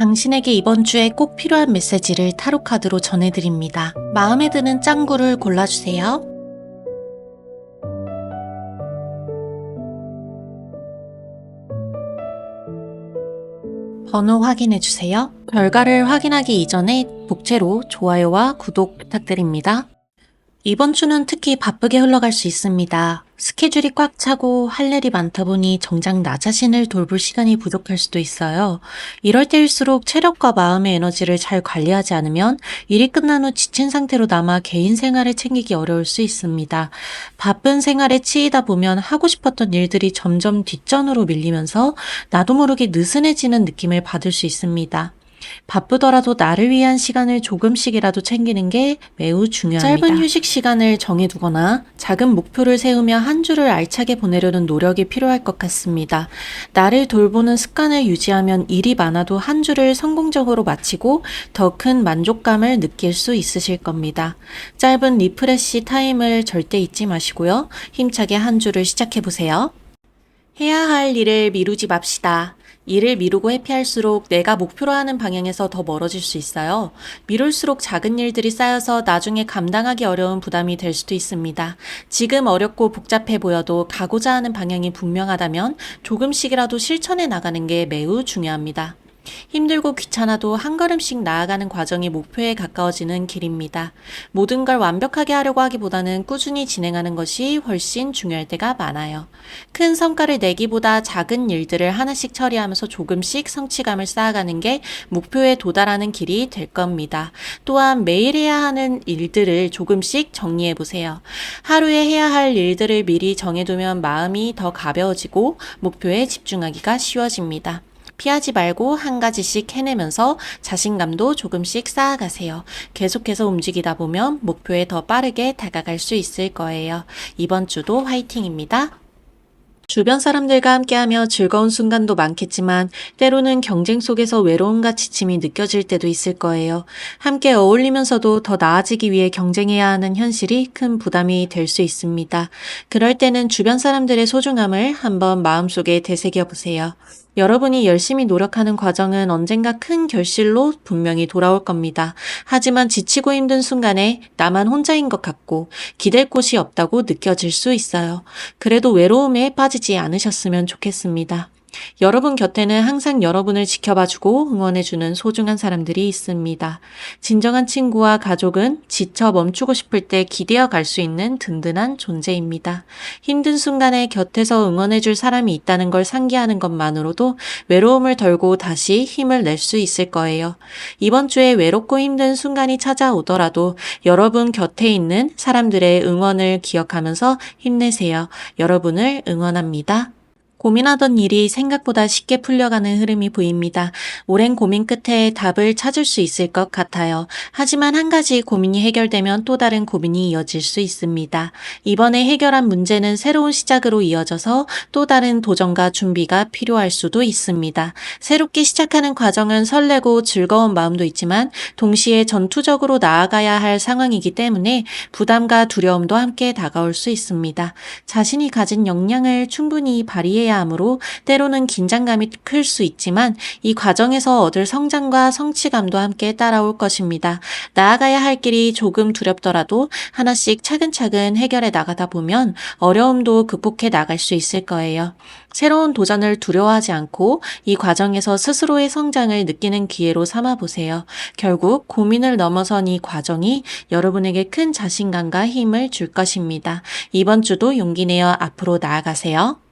당신에게 이번 주에 꼭 필요한 메시지를 타로 카드로 전해드립니다. 마음에 드는 짱구를 골라주세요. 번호 확인해주세요. 결과를 확인하기 이전에 복채로 좋아요와 구독 부탁드립니다. 이번 주는 특히 바쁘게 흘러갈 수 있습니다. 스케줄이 꽉 차고 할 일이 많다 보니 정작 나 자신을 돌볼 시간이 부족할 수도 있어요. 이럴 때일수록 체력과 마음의 에너지를 잘 관리하지 않으면 일이 끝난 후 지친 상태로 남아 개인 생활을 챙기기 어려울 수 있습니다. 바쁜 생활에 치이다 보면 하고 싶었던 일들이 점점 뒷전으로 밀리면서 나도 모르게 느슨해지는 느낌을 받을 수 있습니다. 바쁘더라도 나를 위한 시간을 조금씩이라도 챙기는 게 매우 중요합니다. 짧은 휴식 시간을 정해두거나 작은 목표를 세우며 한 주를 알차게 보내려는 노력이 필요할 것 같습니다. 나를 돌보는 습관을 유지하면 일이 많아도 한 주를 성공적으로 마치고 더 큰 만족감을 느낄 수 있으실 겁니다. 짧은 리프레시 타임을 절대 잊지 마시고요. 힘차게 한 주를 시작해보세요. 해야 할 일을 미루지 맙시다. 일을 미루고 회피할수록 내가 목표로 하는 방향에서 더 멀어질 수 있어요. 미룰수록 작은 일들이 쌓여서 나중에 감당하기 어려운 부담이 될 수도 있습니다. 지금 어렵고 복잡해 보여도 가고자 하는 방향이 분명하다면 조금씩이라도 실천해 나가는 게 매우 중요합니다. 힘들고 귀찮아도 한 걸음씩 나아가는 과정이 목표에 가까워지는 길입니다. 모든 걸 완벽하게 하려고 하기보다는 꾸준히 진행하는 것이 훨씬 중요할 때가 많아요. 큰 성과를 내기보다 작은 일들을 하나씩 처리하면서 조금씩 성취감을 쌓아가는 게 목표에 도달하는 길이 될 겁니다. 또한 매일 해야 하는 일들을 조금씩 정리해 보세요. 하루에 해야 할 일들을 미리 정해두면 마음이 더 가벼워지고 목표에 집중하기가 쉬워집니다. 피하지 말고 한 가지씩 해내면서 자신감도 조금씩 쌓아가세요. 계속해서 움직이다 보면 목표에 더 빠르게 다가갈 수 있을 거예요. 이번 주도 화이팅입니다. 주변 사람들과 함께하며 즐거운 순간도 많겠지만 때로는 경쟁 속에서 외로움과 지침이 느껴질 때도 있을 거예요. 함께 어울리면서도 더 나아지기 위해 경쟁해야 하는 현실이 큰 부담이 될 수 있습니다. 그럴 때는 주변 사람들의 소중함을 한번 마음속에 되새겨 보세요. 여러분이 열심히 노력하는 과정은 언젠가 큰 결실로 분명히 돌아올 겁니다. 하지만 지치고 힘든 순간에 나만 혼자인 것 같고 기댈 곳이 없다고 느껴질 수 있어요. 그래도 외로움에 빠지지 않으셨으면 좋겠습니다. 여러분 곁에는 항상 여러분을 지켜봐주고 응원해주는 소중한 사람들이 있습니다. 진정한 친구와 가족은 지쳐 멈추고 싶을 때 기대어 갈 수 있는 든든한 존재입니다. 힘든 순간에 곁에서 응원해줄 사람이 있다는 걸 상기하는 것만으로도 외로움을 덜고 다시 힘을 낼 수 있을 거예요. 이번 주에 외롭고 힘든 순간이 찾아오더라도 여러분 곁에 있는 사람들의 응원을 기억하면서 힘내세요. 여러분을 응원합니다. 고민하던 일이 생각보다 쉽게 풀려가는 흐름이 보입니다. 오랜 고민 끝에 답을 찾을 수 있을 것 같아요. 하지만 한 가지 고민이 해결되면 또 다른 고민이 이어질 수 있습니다. 이번에 해결한 문제는 새로운 시작으로 이어져서 또 다른 도전과 준비가 필요할 수도 있습니다. 새롭게 시작하는 과정은 설레고 즐거운 마음도 있지만 동시에 전투적으로 나아가야 할 상황이기 때문에 부담과 두려움도 함께 다가올 수 있습니다. 자신이 가진 역량을 충분히 발휘해야 하므로 때로는 긴장감이 클 수 있지만 이 과정에서 얻을 성장과 성취감도 함께 따라올 것입니다. 나아가야 할 길이 조금 두렵더라도 하나씩 차근차근 해결해 나가다 보면 어려움도 극복해 나갈 수 있을 거예요. 새로운 도전을 두려워하지 않고 이 과정에서 스스로의 성장을 느끼는 기회로 삼아 보세요. 결국 고민을 넘어선 이 과정이 여러분에게 큰 자신감과 힘을 줄 것입니다. 이번 주도 용기 내어 앞으로 나아가세요.